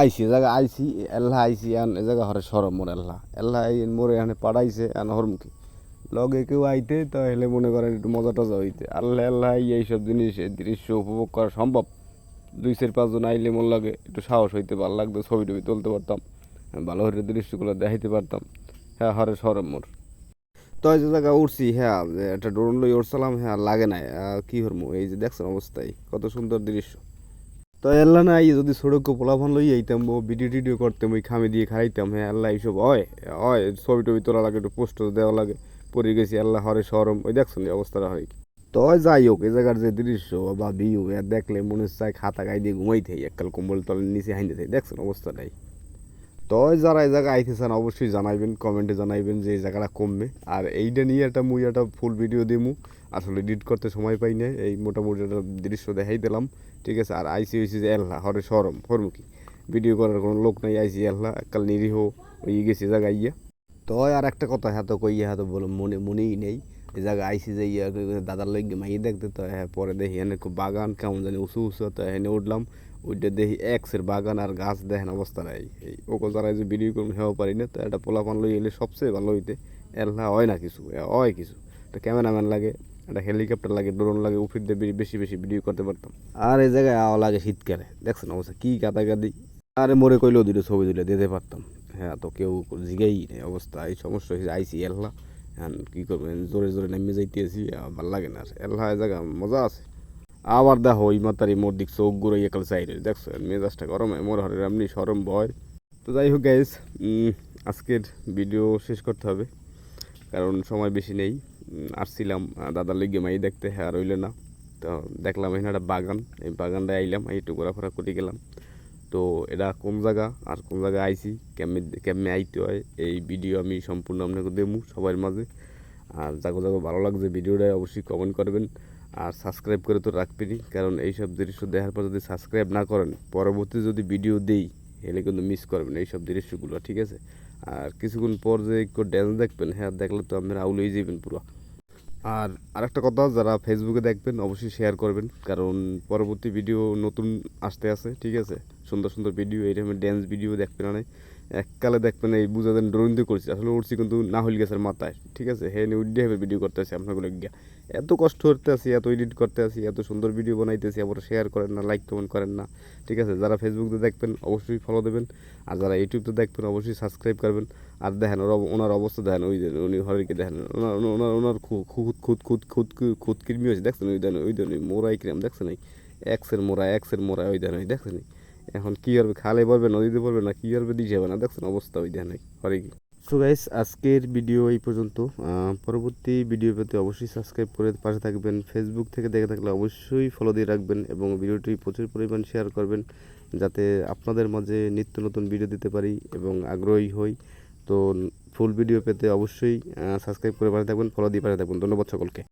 আইসি এ জায়গা আইসি এল্লা আইসি আন এ জায়গা হরে সরম মোর এল্লা। এল্লা মোরে এখানে পাড়াইছে আন হরমুখী লগে কেউ আইতে, তাহলে মনে করেন একটু মজা টজা হইতে। আল্লাহ আল্লাহ এইসব জিনিস দৃশ্য উপভোগ করা সম্ভব? দুই, চার পাঁচজন আইলে মন লাগে, একটু সাহস হইতে, ভালো লাগতো, ছবি টবি তুলতে পারতাম, ভালো হরে দৃশ্যগুলো দেখাইতে পারতাম। হ্যাঁ হরে সরম মোর। তো যে জায়গা উঠছি হ্যাঁ একটা ড্রোন লই উঠছিলাম হ্যাঁ লাগে নাই কি হরমু? এই যে দেখছেন অবস্থায়, কত সুন্দর দৃশ্য। তো আল্লাহ না যদি সড়ক পোলাফান লই আইতাম ও ভিডিও টিডিও করতাম, ওই খামে দিয়ে খাইতাম হ্যাঁ আল্লাহ এইসব হয় হয় ছবি টবি তোলা লাগে, একটু পোস্ট দেওয়া লাগে পরে গেছি আল্লাহ হরে সরম ওই দেখছেন অবস্থাটা হয় তো যাই হোক এই জায়গার যে দৃশ্য বা ভিউ দেখলে মনে হচ্ছে খাতা গাই দিয়ে ঘুমাইতে এককাল কম্বল তলের নিচে হাইতে দেখছেন অবস্থাটাই? তো যারা এই জায়গায় আইতেছেন, অবশ্যই জানাইবেন, কমেন্টে জানাইবেন যে এই জায়গাটা কমবে। আর এইটা নিয়ে একটা মুই একটা ফুল ভিডিও দিমু। আসলে এডিট করতে সময় পাই না এই মোটামুটি একটা দৃশ্য দেখাই দিলাম, ঠিক আছে? আর আইসি হয়েছে যে এল্লা, হরে সরম হরমুখী ভিডিও করার কোনো লোক নাই, আইসি এল্লা, এককাল নিরীহ ওই গেছে জায়গায় ইয়া তো আর একটা কথা হ্যাঁ তো কই হ্যাঁ তো বলো মনে, মনেই নেই। এই জায়গায় আইসি যে দাদার লই মাই দেখতে তো হ্যাঁ পরে দেখি এনে খুব বাগান, কেমন জানি উঁচু উঁচু, তো এনে উঠলাম ওইটা দেখি এক্সের বাগান আর গাছ দেখেন অবস্থা নাই। এই ওকে যারা যে ভিডিও করুন হেও পারি না, তো একটা পোলাপান লই এলে সবচেয়ে ভালো হইতে এল্লা হয় না কিছু হয় কিছু। একটা ক্যামেরাম্যান লাগে, একটা হেলিকপ্টার লাগে ড্রোন লাগে, উফির দিয়ে বেশি বেশি ভিডিও করতে পারতাম। আর এই জায়গায় আওয়া লাগে শীতকালে, দেখছেন অবস্থা, কী গাদি আরে মরে কইলেও দুটো ছবি তুলে দিতে পারতাম। হ্যাঁ তো কেউ জিগাই নেই অবস্থা, এই সমস্যা হয়েছে আইসি এল্লা। কী করবেন জোরে জোরে নেমে যাইতেছি ভালো লাগে না এল্লা জায়গা, মজা আছে। আবার দেখো ওই মাতারি মোর দিক চোখ ঘুরে একাল চাইরে দেখছ? মেজাজটা গরমে মোর হরে এমনি সরম ভয়। তো যাই হোক গাইজ আজকের ভিডিও শেষ করতে হবে। কারণ সময় বেশি নেই। আসছিলাম দাদার লিগে মাই দেখতে হ্যাঁ আর না। তো দেখলাম এখানে একটা বাগান, এই বাগানটায় আইলাম একটু ঘোরাফেরা করে গেলাম। তো এটা কোন জায়গা? আর কোন জায়গায় আইছি? কেমনে কেমনে আইতে হয়? এই ভিডিও আমি সম্পূর্ণ আপনাকে দেবো সবার মাঝে। আর যাগো যাগো, ভালো লাগছে ভিডিওটা, অবশ্যই কমেন্ট করবেন। আর সাবস্ক্রাইব করে তো রাখবেনই, কারণ এইসব দৃশ্য দেখার পর যদি সাবস্ক্রাইব না করেন, পরবর্তী যদি ভিডিও দেই এলে কিন্তু মিস করবেন এইসব দৃশ্যগুলো, ঠিক আছে? আর কিছুক্ষণ পর যে একটু ড্যান্স দেখবেন হ্যাঁ দেখলে তো আপনারা আউলেই যাবেন পুরো। আর আরেকটা কথা, যারা ফেসবুকে দেখবেন, অবশ্যই শেয়ার করবেন, কারণ পরবর্তী ভিডিও নতুন আসতে আছে, ঠিক আছে? সুন্দর সুন্দর ভিডিও এইরকম ড্যান্স ভিডিও দেখবেন না এককালে দেখবেন এই বুঝা দেন ড্রোন দিয়ে করছি। আসলে উঠছি কিন্তু না হইল গেছে মাথায়, ঠিক আছে? হে নিয়ে উড্ডে হবে ভিডিও করতে আসি আপনাগুলো গিয়া। এত কষ্ট করতে আসি এত এডিট করতে আসি এত সুন্দর ভিডিও বানাইতেছি আবার শেয়ার করেন না লাইক কমেন্ট করেন না, ঠিক আছে? যারা ফেসবুকে দেখবেন অবশ্যই ফলো দেবেন, আর যারা ইউটিউবতে দেখবেন অবশ্যই সাবস্ক্রাইব করবেন। আর দেখেন ওর ওনার অবস্থা দেখেন, ওই যে উনি হরিকে দেখেন, ওনার ওনার ওনার খুদ খুদ খুদ খুদ খুদ কিরমি হয়েছে, দেখছেন? ওই দেন ওই দেন ওই মোরাই ক্রিম, দেখছেন? এই এক্সের মোরা এক্সের মোরা ওই দেন ওই দেখছেন? এখন কি করবে? খালে পড়বে নদীতে পড়বে না কি করবে দিশে হবে না। দেখছেন অবস্থা ওই দেন হরে কি? সো গাইস আজকের ভিডিও এই পর্যন্ত। পরবর্তী ভিডিও পেতে অবশ্যই সাবস্ক্রাইব করে পাশে থাকবেন। ফেসবুক থেকে দেখে থাকলে অবশ্যই ফলো দিয়ে রাখবেন এবং ভিডিওটি প্রচুর পরিমাণ শেয়ার করবেন, যাতে আপনাদের মাঝে নিত্য নতুন ভিডিও দিতে পারি এবং আগ্রহী হই। তো ফুল ভিডিও পেতে অবশ্যই সাবস্ক্রাইব করে পাশে থাকবেন ফলো দিয়ে পাশে থাকবেন। ধন্যবাদ সকলকে।